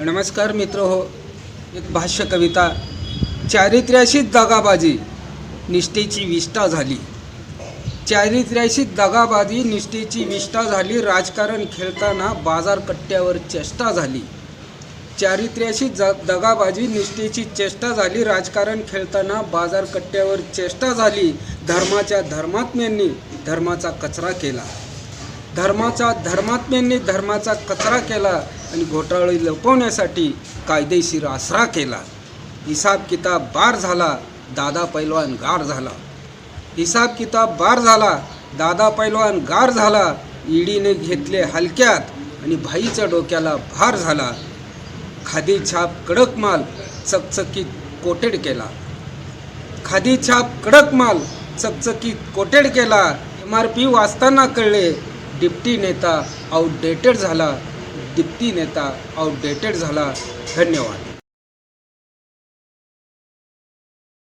नमस्कार मित्र हो एक भाष्य कविता. चारित्र्याशी दगाबाजी निष्ठेची विष्ठा झाली. चारित्र्याशी दगाबाजी निष्ठेची विष्ठा झाली राजकारण खेळताना बाजारकट्ट्यावर चेष्टा झाली. चारित्र्याशी ज दगाबाजी निष्ठेची चेष्टा झाली राजकारण खेळताना बाजारकट्ट्यावर चेष्टा झाली. धर्माच्या धर्मात्म्यांनी धर्माचा कचरा केला. धर्माचा धर्मात्म्यांनी धर्माचा कचरा केला आणि घोटाळे लपवण्यासाठी कायदेशीर आसरा केला. हिसाब किताब बार झाला दादा पैलवान गार झाला. हिसाब किताब बार झाला दादा पैलवान गार झाला ईडीने घेतले हलक्यात आणि भाईच्या डोक्याला भार झाला. खादी छाप कडक माल चकचकीत कोटेड केला. खादी छाप कडक माल चकचकीत कोटेड केला. एम आर पी वाचताना कळले दिप्ती नेता आउटडेटेड झाला. दिप्ती नेता आउटडेटेड झाला. धन्यवाद.